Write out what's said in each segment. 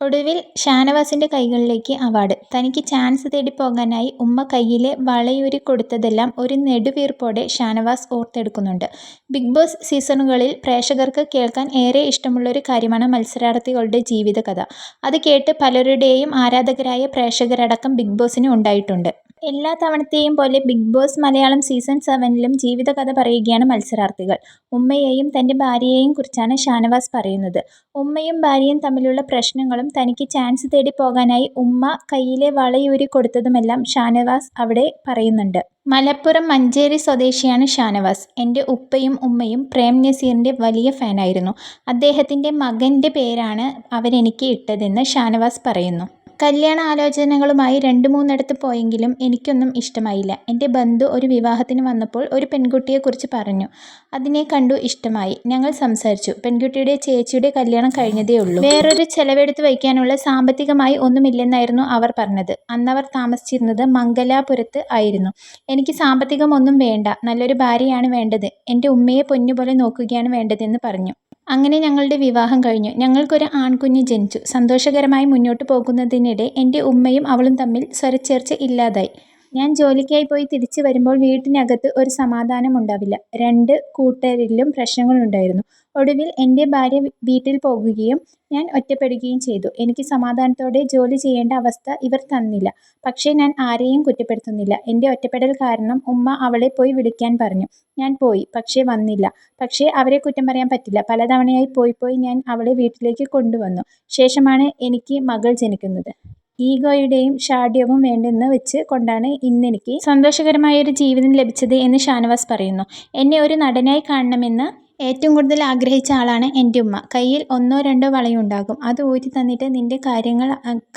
ഒടുവിൽ ഷാനവാസിന്റെ കൈകളിലേക്ക് അവാർഡ്. തനിക്ക് ചാൻസ് തേടി പോകാനായി ഉമ്മ കയ്യിലെ വളയൂരി കൊടുത്തതെല്ലാം ഒരു നെടുവീർപ്പോടെ ഷാനവാസ് ഓർത്തെടുക്കുന്നുണ്ട്. ബിഗ് ബോസ് സീസണുകളിൽ പ്രേക്ഷകർക്ക് കേൾക്കാൻ ഏറെ ഇഷ്ടമുള്ളൊരു കാര്യമാണ് മത്സരാർത്ഥികളുടെ ജീവിതകഥ. അത് കേട്ട് പലരുടെയും ആരാധകരായ പ്രേക്ഷകരടക്കം ബിഗ് ബോസിന് ഉണ്ടായിട്ടുണ്ട്. എല്ലാ തവണത്തെയും പോലെ ബിഗ് ബോസ് മലയാളം സീസൺ സെവനിലും ജീവിതകഥ പറയുകയാണ് മത്സരാർത്ഥികൾ. ഉമ്മയെയും തന്റെ ഭാര്യയെയും കുറിച്ചാണ് ഷാനവാസ് പറയുന്നത്. ഉമ്മയും ഭാര്യയും തമ്മിലുള്ള പ്രശ്നങ്ങളും തനിക്ക് ചാൻസ് തേടി പോകാനായി ഉമ്മ കയ്യിലെ വളയൂരി കൊടുത്തതുമെല്ലാം ഷാനവാസ് അവിടെ പറയുന്നുണ്ട്. മലപ്പുറം മഞ്ചേരി സ്വദേശിയാണ് ഷാനവാസ്. എന്റെ ഉപ്പയും ഉമ്മയും പ്രേം നസീറിന്റെ വലിയ ഫാനായിരുന്നു. അദ്ദേഹത്തിന്റെ മകന്റെ പേരാണ് അവരെനിക്ക് ഇട്ടതെന്ന് ഷാനവാസ് പറയുന്നു. കല്യാണാലോചനകളുമായി രണ്ട് മൂന്നിടത്ത് പോയെങ്കിലും എനിക്കൊന്നും ഇഷ്ടമായില്ല. എന്റെ ബന്ധു ഒരു വിവാഹത്തിന് വന്നപ്പോൾ ഒരു പെൺകുട്ടിയെക്കുറിച്ച് പറഞ്ഞു. അതിനെ കണ്ടു ഇഷ്ടമായി. ഞങ്ങൾ സംസാരിച്ചു. പെൺകുട്ടിയുടെ ചേച്ചിയുടെ കല്യാണം കഴിഞ്ഞതേ ഉള്ളൂ വേറൊരു ചെലവെടുത്ത് വയ്ക്കാനുള്ള സാമ്പത്തികമായി ഒന്നുമില്ലെന്നായിരുന്നു അവർ പറഞ്ഞത്. അന്നവർ താമസിച്ചിരുന്നത് മംഗലാപുരത്ത് ആയിരുന്നു. എനിക്ക് സാമ്പത്തികമൊന്നും വേണ്ട. നല്ലൊരു ഭാര്യയാണ് വേണ്ടത്. എന്റെ ഉമ്മയെ പൊന്നുപോലെ നോക്കുകയാണ് വേണ്ടതെന്ന് പറഞ്ഞു. അങ്ങനെ ഞങ്ങളുടെ വിവാഹം കഴിഞ്ഞു. ഞങ്ങൾക്കൊരു ആൺകുഞ്ഞ് ജനിച്ചു. സന്തോഷകരമായി മുന്നോട്ട് പോകുന്നതിനിടെ എന്റെ ഉമ്മയും അവളും തമ്മിൽ സ്വരച്ചേർച്ച ഇല്ലാതായി. ഞാൻ ജോലിക്കായി പോയി തിരിച്ചു വരുമ്പോൾ വീട്ടിനകത്ത് ഒരു സമാധാനം സമാധാനമുണ്ടാവില്ല. രണ്ട് കൂട്ടരിലും പ്രശ്നങ്ങളുണ്ടായിരുന്നു. ഒടുവിൽ എന്റെ ഭാര്യ വീട്ടിൽ പോകുകയും ഞാൻ ഒറ്റപ്പെടുകയും ചെയ്തു. എനിക്ക് സമാധാനത്തോടെ ജോലി ചെയ്യേണ്ട അവസ്ഥ ഇവർ തന്നില്ല. പക്ഷേ ഞാൻ ആരെയും കുറ്റപ്പെടുത്തുന്നില്ല. എന്റെ ഒറ്റപ്പെടൽ കാരണം ഉമ്മ അവളെ പോയി വിളിക്കാൻ പറഞ്ഞു. ഞാൻ പോയി. പക്ഷേ വന്നില്ല. പക്ഷേ അവരെ കുറ്റം പറയാൻ പറ്റില്ല. പലതവണയായി പോയി പോയി ഞാൻ അവളെ വീട്ടിലേക്ക് കൊണ്ടുവന്നു. ശേഷമാണ് എനിക്ക് മകൾ ജനിക്കുന്നത്. ഈഗോയുടെയും ഷാഢ്യവും വേണ്ടെന്ന് വെച്ച് കൊണ്ടാണ് ഇന്നെനിക്ക് സന്തോഷകരമായൊരു ജീവിതം ലഭിച്ചത് എന്ന് ഷാനവാസ് പറയുന്നു. എന്നെ ഒരു നടനായി കാണണമെന്ന് ഏറ്റവും കൂടുതൽ ആഗ്രഹിച്ച ആളാണ് എന്റെ ഉമ്മ. കയ്യിൽ ഒന്നോ രണ്ടോ വളയുണ്ടാകും. അത് ഊറ്റി തന്നിട്ട് നിന്റെ കാര്യങ്ങൾ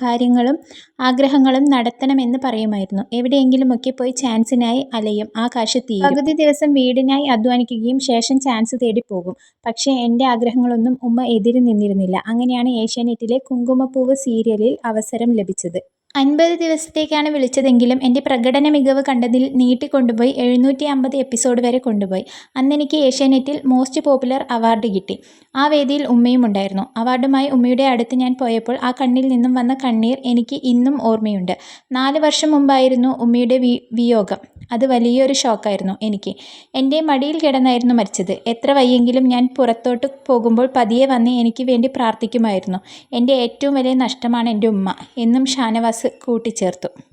കാര്യങ്ങളും ആഗ്രഹങ്ങളും നടത്തണമെന്ന് പറയുമായിരുന്നു. എവിടെയെങ്കിലുമൊക്കെ പോയി ചാൻസിനായി അലയും. ആ കാശ്. പകുതി ദിവസം വീടിനായി അധ്വാനിക്കുകയും ശേഷം ചാൻസ് തേടി പോകും. പക്ഷേ എന്റെ ആഗ്രഹങ്ങളൊന്നും ഉമ്മ എതിര് നിന്നിരുന്നില്ല. അങ്ങനെയാണ് ഏഷ്യാനെറ്റിലെ കുങ്കുമപ്പൂവ് സീരിയലിൽ അവസരം ലഭിച്ചത്. അൻപത് ദിവസത്തേക്കാണ് വിളിച്ചതെങ്കിലും എന്റെ പ്രകടന മികവ് കണ്ടതിൽ നീട്ടിക്കൊണ്ടുപോയി എഴുന്നൂറ്റി അമ്പത് എപ്പിസോഡ് വരെ കൊണ്ടുപോയി. അന്ന് എനിക്ക് ഏഷ്യാനെറ്റിൽ മോസ്റ്റ് പോപ്പുലർ അവാർഡ് കിട്ടി. ആ വേദിയിൽ ഉമ്മയും ഉണ്ടായിരുന്നു. അവാർഡുമായി ഉമ്മയുടെ അടുത്ത് ഞാൻ പോയപ്പോൾ ആ കണ്ണിൽ നിന്നും വന്ന കണ്ണീർ എനിക്ക് ഇന്നും ഓർമ്മയുണ്ട്. നാല് വർഷം മുമ്പായിരുന്നു ഉമ്മയുടെ വിയോഗം. അത് വലിയൊരു ഷോക്കായിരുന്നു എനിക്ക്. എന്റെ മടിയിൽ കിടന്നായിരുന്നു മരിച്ചത്. എത്ര വയ്യെങ്കിലും ഞാൻ പുറത്തോട്ട് പോകുമ്പോൾ പതിയെ വന്ന് എനിക്ക് വേണ്ടി പ്രാർത്ഥിക്കുമായിരുന്നു. എന്റെ ഏറ്റവും വലിയ നഷ്ടമാണ് എന്റെ ഉമ്മ എന്നും ഷാനവാസ് കൂട്ടിച്ചേർത്തു.